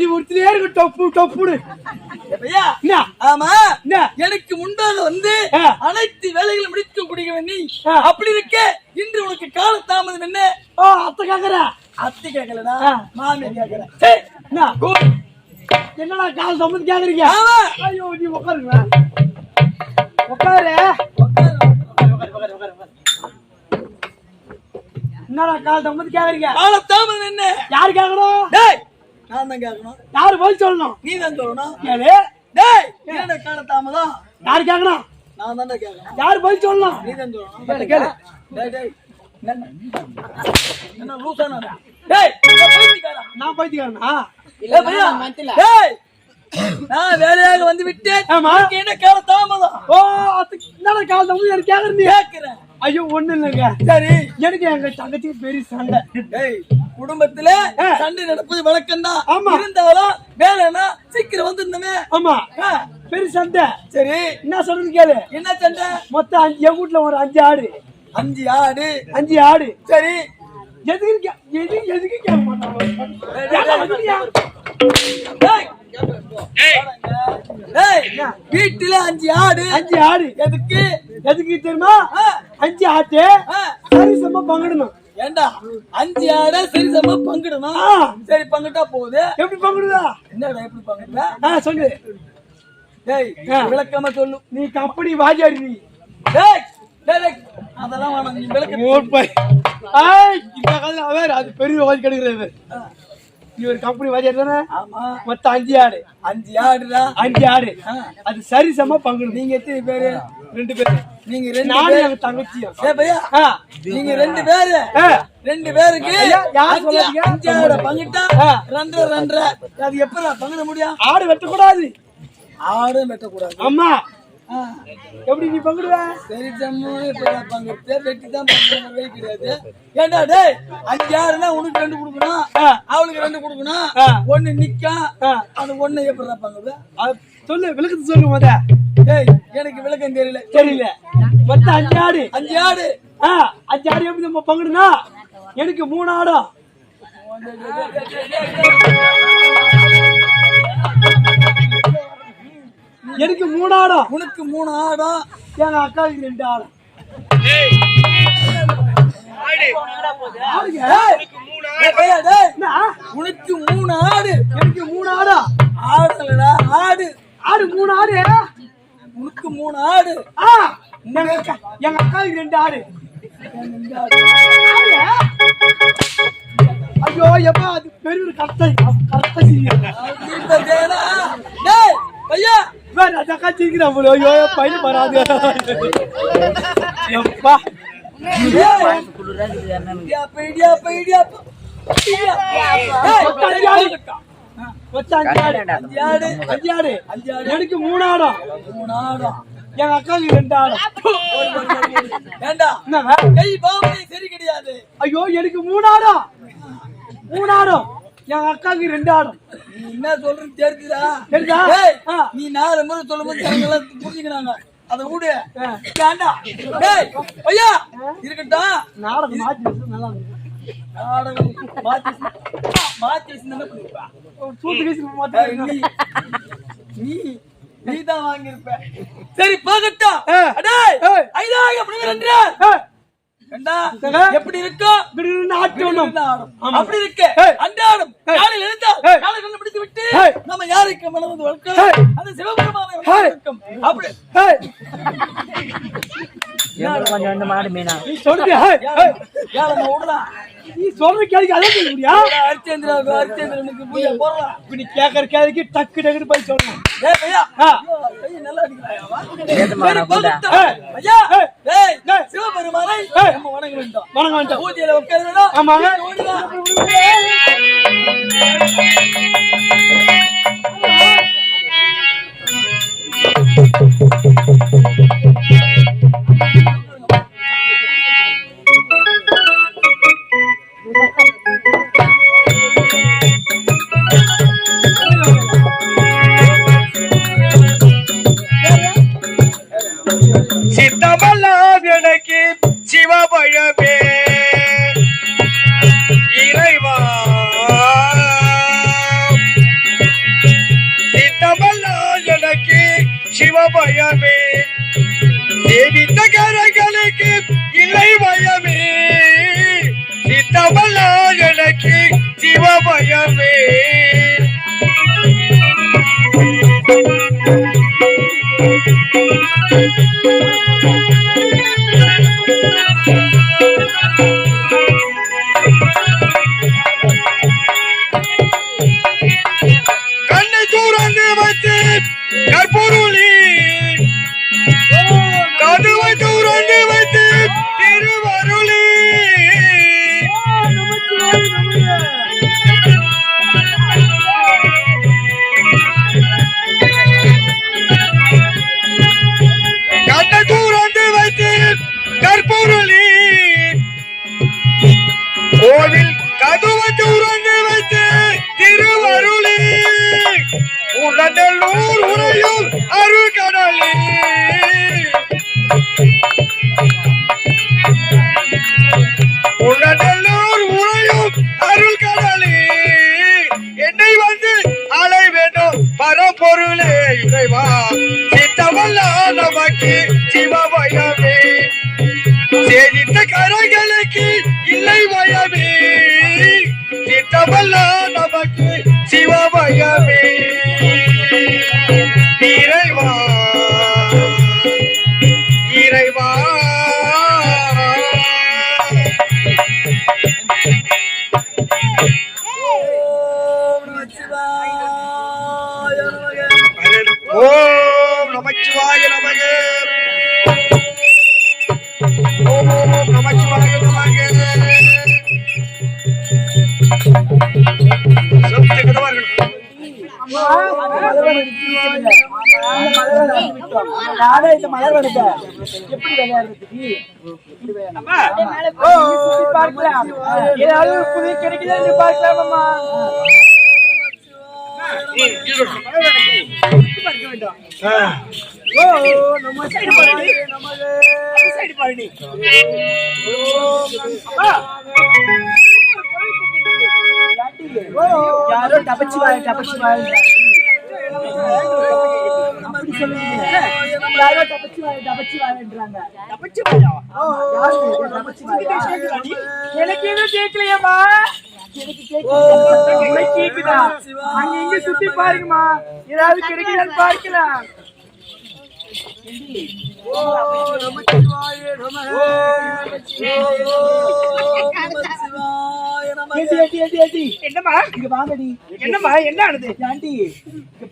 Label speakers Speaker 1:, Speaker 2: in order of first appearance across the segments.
Speaker 1: நீ ஒருத்தரே இருக்க டொப்பு டொப்புடு?
Speaker 2: எனக்கு முன்பாக வந்து. அனைத்து வேலைகளும் முடித்து குடிக்க நீ. அப்படி இருக்க இன்று உனக்கு கால தாமதம் என்ன?
Speaker 1: அத்தை கேக்குறா.
Speaker 2: அத்தை கேட்கலடா
Speaker 1: ஆ.
Speaker 2: மாமி கேட்கறேன்
Speaker 1: சரி என்ன? என்னடா கால் சம்மந்து கேக்குறீங்க? ஐயோ நீ உட்காருங்க. உட்காரு. என்னடா கால் சம்மந்து கேக்குறீங்க?
Speaker 2: கால தாமதம் என்ன?
Speaker 1: யாரு கேக்கணும்
Speaker 2: டேய் நான் தான் கேட்கணும்
Speaker 1: யாரு பதில் சொல்லணும்?
Speaker 2: நீ தான் சொல்லணும்
Speaker 1: கேளு
Speaker 2: டேய் என்னடா கால தாமதம்
Speaker 1: யாரு கேக்கணும்?
Speaker 2: நான் தான்டா கேட்கணும்
Speaker 1: யாரு பதில் சொல்லணும்?
Speaker 2: நீ தான் சொல்லணும்
Speaker 1: கேளு கேளு.
Speaker 2: டேய் டேய் என்ன? என்ன லூசானா டேய் நான் பைத்தியக்காரா
Speaker 1: நான் பைத்தியக்காரனா?
Speaker 2: ஏய் பையா. டேய் நான் வேலையாக வந்து விட்டேன்.
Speaker 1: ஆமா.
Speaker 2: என்ன கால தாமதம்
Speaker 1: ஓ அது என்னடா கால் சம்மந்து எனக்கு
Speaker 2: கேட்கிறேன்
Speaker 1: ஐயோ ஒண்ணு இல்லைங்க.
Speaker 2: சரி.
Speaker 1: எனக்கு எங்க தங்கச்சி பெரிய சண்டை.
Speaker 2: டேய் குடும்பத்துல. சண்டை நடப்பது வழக்கம் தான்
Speaker 1: ஆமா.
Speaker 2: இருந்தாலும் வேலைன்னா சீக்கிரம் வந்துருந்தமே
Speaker 1: ஆமா.
Speaker 2: ஆ,
Speaker 1: பெரிய சண்டை.
Speaker 2: சரி.
Speaker 1: என்ன சொல்றது கேளு.
Speaker 2: என்ன சண்டை?
Speaker 1: மொத்தம் அஞ்சு என் வீட்டுல ஒரு அஞ்சு ஆடு.
Speaker 2: அஞ்சு ஆடு.
Speaker 1: அஞ்சு ஆடு.
Speaker 2: சரி.
Speaker 1: எதுக்கு எதுக்கு எதுக்கு கேட்க மாட்டாங்க?
Speaker 2: வீட்டுல அஞ்சு ஆடு.
Speaker 1: அஞ்சு ஆடு.
Speaker 2: எதுக்கு?
Speaker 1: எதுக்கு தெரியுமா? அஞ்சு ஆட்டு.
Speaker 2: ஆ,
Speaker 1: சரி சம பங்கிடணும்
Speaker 2: ஏண்டா? அஞ்சு ஆட சரி சம பங்கிடணும். சரி பங்கிட்டா போகுது.
Speaker 1: எப்படி பங்கிடுதா?
Speaker 2: என்னடா எப்படி பங்கிட்ட?
Speaker 1: சொல்லு.
Speaker 2: டேய். விளக்கமா சொல்லு.
Speaker 1: நீ கம்பெனி வாஜாடி நீ.
Speaker 2: டேய் அதெல்லாம் வேணாம் நீ விளக்க.
Speaker 1: அது பெரிய வாஜி கிடைக்கிறது. ஒரு கம்பெனி வாஜாடி தானே?
Speaker 2: ஆமா.
Speaker 1: மொத்தம் அஞ்சு ஆடு.
Speaker 2: அஞ்சு ஆடுடா.
Speaker 1: அஞ்சு ஆடு. அது சரி சம பங்கிடணும்
Speaker 2: நீங்க எத்தனை பேரு?
Speaker 1: ரெண்டு பேரும்
Speaker 2: நீங்க ரெண்டு
Speaker 1: நானும்
Speaker 2: பேரு.
Speaker 1: எங்க தங்கச்சியும்.
Speaker 2: ஏய் பையா? நீங்க ரெண்டு பேரு. ரெண்டு பேருக்கு
Speaker 1: யார்
Speaker 2: அஞ்சு
Speaker 1: சொல்லாதீங்க?
Speaker 2: அஞ்சு ஆட பங்கிட்டா
Speaker 1: ஆ.
Speaker 2: ரெண்டரை ரெண்டரை. அது எப்படா பங்கிட முடியும்?
Speaker 1: ஆடு வெட்டக்கூடாது.
Speaker 2: ஆடும் வெட்டக்கூடாது.
Speaker 1: அம்மா.
Speaker 2: ஆ.
Speaker 1: எப்படி நீ பங்கிடுவ?
Speaker 2: சரி ஜம்மு இப்ப பங்கிட்டு வெட்டி தான் பங்கிற கிடையாது. ஏண்டா டேய் அஞ்சு ஆடுனா உனக்கு ரெண்டு கொடுக்கணும். அவளுக்கு ரெண்டு கொடுக்கணும். ஒண்ணு நிக்கும்
Speaker 1: ஆ.
Speaker 2: அந்த ஒண்ணு எப்படா பங்குது
Speaker 1: அது சொல்லு விளக்கத்து சொல்லு முத.
Speaker 2: டேய் எனக்கு விளக்கம் தெரியல.
Speaker 1: தெரியல. மொத்தம் அஞ்சு ஆடு.
Speaker 2: அஞ்சு ஆடு.
Speaker 1: அஞ்சு ஆடு எப்படி நம்ம பங்கிடுனா? எனக்கு மூணு ஆடும். எனக்கு மூணு ஆடும்
Speaker 2: உனக்கு மூணு ஆடும்
Speaker 1: எங்க அக்காவுக்கு ரெண்டு ஆடும்?
Speaker 2: உனக்கு மூணு ஆடு.
Speaker 1: எனக்கு மூணு ஆடா.
Speaker 2: ஆடுலடா ஆடு.
Speaker 1: ஆடு மூணு ஆடு.
Speaker 2: உனக்கு மூணு ஆடு.
Speaker 1: ஆ எங்க அக்கா? எங்க அக்காவுக்கு ரெண்டு ஆடு? ஐயோ எப்பா அது பெரிய ஒரு கஷ்டம் கஷ்டம் செய்யுங்க
Speaker 2: இப்ப தேனா டேய் பையா
Speaker 1: வேற அந்த சிரிக்கிறான் போல ஐயோ பையன் வராது எப்பா எனக்கு எங்க அக்காவுக்கு ரெண்டு
Speaker 2: கை பாவனை சரி கிடையாது
Speaker 1: ஐயோ எனக்கு மூணு ஆடும் எங்க அக்காவுக்கு ரெண்டு ஆடும்
Speaker 2: நீ என்ன சொல்றது தெரிஞ்சுதா
Speaker 1: ஆ.
Speaker 2: நீ நாலு முறை சொல்லும்போது ஜனங்க எல்லாம் புரிஞ்சுக்கிறாங்க அதை விடு. வேண்டாம் டேய் ஐயா. இருக்கட்டும்.
Speaker 1: நாடகம் வச்சு நல்லா இருந்துச்சு.
Speaker 2: நாடகம் மாத்தி மாத்தி என்ன பண்ணிருப்பா.
Speaker 1: சூத்து
Speaker 2: டேய்,
Speaker 1: மாற்றி
Speaker 2: நீ நீ தான் வாங்கியிருப்ப. சரி போகட்டும்.
Speaker 1: ஆ.
Speaker 2: அடேய் எப்படி இருக்கும்
Speaker 1: திடீர்னு ஆட்டு ஒண்ணும்.
Speaker 2: விடுவிடுன்னு ஆடும்.
Speaker 1: ஆமா.
Speaker 2: அப்படி இருக்கு. அன்றாடம். காலையில் எழுந்தால். காலை கண்ணு பிடித்து விட்டு. நம்ம யாருக்கு மனது வளர்க்கிறோம். அது சிவபெருமான
Speaker 1: ஏய்.
Speaker 2: வணக்கம். அப்படி
Speaker 1: டக்கு டக்குன்னு போய் சொல்லணும்
Speaker 2: ஏய் ஐயா
Speaker 1: ஆ.
Speaker 2: ஐயா நல்லா அடிக்கிறாயா வா.
Speaker 3: ஏத்துமா,
Speaker 2: சரி,
Speaker 3: நான் கூட்டேன்.
Speaker 2: போகட்டும்.
Speaker 1: ஏய்.
Speaker 2: ஐயா
Speaker 1: ஏய்.
Speaker 2: ஏய்
Speaker 1: ஏய்.
Speaker 2: சிவபெருமானை
Speaker 1: ஏய்.
Speaker 2: நம்ம வணங்க வேண்டும்
Speaker 1: வணங்க வேண்டாம்
Speaker 2: பூஜையில உட்கார வேணும்
Speaker 1: ஆமாங்க.
Speaker 4: கோவில் கதவை வைத்து திருவருளி. உடனூர் உரையும் அருள் கடலி உடனூர் உரையும் அருள் கடலி என்னை வந்து அலை வேண்டும் இறைவா. சித்தமல்ல நமக்கு சிவபயமே. சேதித்த கரை சித்தமல்ல நமக்கு சிவபயமே. இறைவா இறைவா.
Speaker 5: ஓம் நமச்சிவாய நமக. மலர் வனத்தை எப்படி விளையாடுறதுக்கு பார்க்கலாம். ஏதாவது புதிய கிடைக்குதா என்று பார்க்கலாம் அம்மா. ஓ, நம்ம சைடு பாருடி. அந்த சைடு பாருடி. ஓ, யாரோ டபச்சி வாய் டபச்சி வாய் அப்படி யாரோ டபச்சி வாய் டபச்சி வாய்ன்றாங்க டபச்சி வாயா யாரு டபச்சி வாயா எனக்கு எதுவும் கேட்கலையாம்மா? கேக்குதா அங்க இங்க சுத்தி பாருங்கம்மா. ஏதாவது கிடைக்குதான்னு பார்க்கலாம். ஏண்டி, ஏண்டி, ஏண்டி, ஏண்டி.
Speaker 6: என்னம்மா?
Speaker 5: இங்க வாங்கடி.
Speaker 6: என்னம்மா? என்ன ஆனது?
Speaker 5: ஏண்டி இங்க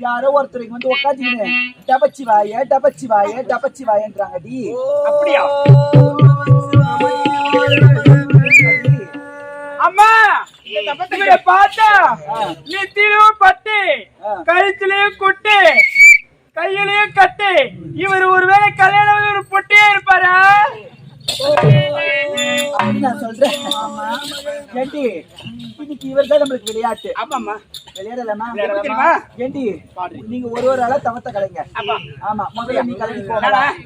Speaker 5: யாரோ ஒருத்தர் இங்க வந்து உட்காந்துக்கின்னு டபச்சி வாய டபச்சி வாய டபச்சி வாயன்றாங்கடி.
Speaker 6: அப்படியா? அம்மா! பார்த்தா நெத்திலும் பட்டு கழுத்திலையும் குட்டு கையிலையும் கட்டு. இவர் ஒருவேளை கல்யாணம் ஒரு பொட்டியே இருப்பாரா?
Speaker 5: நான் சொல்றேன். ஏண்டி? இன்னைக்கு இவர் தான் நம்மளுக்கு விளையாட்டு.
Speaker 6: ஆமாம்மா.
Speaker 5: விளையாடலாமா?
Speaker 6: விளையாடலாமா?
Speaker 5: ஏண்டி? நீங்க ஒரு ஒரு ஆளா தவத்த கலைங்க. ஆமா. முதல்ல நீ கலைஞ்சு போகலாம்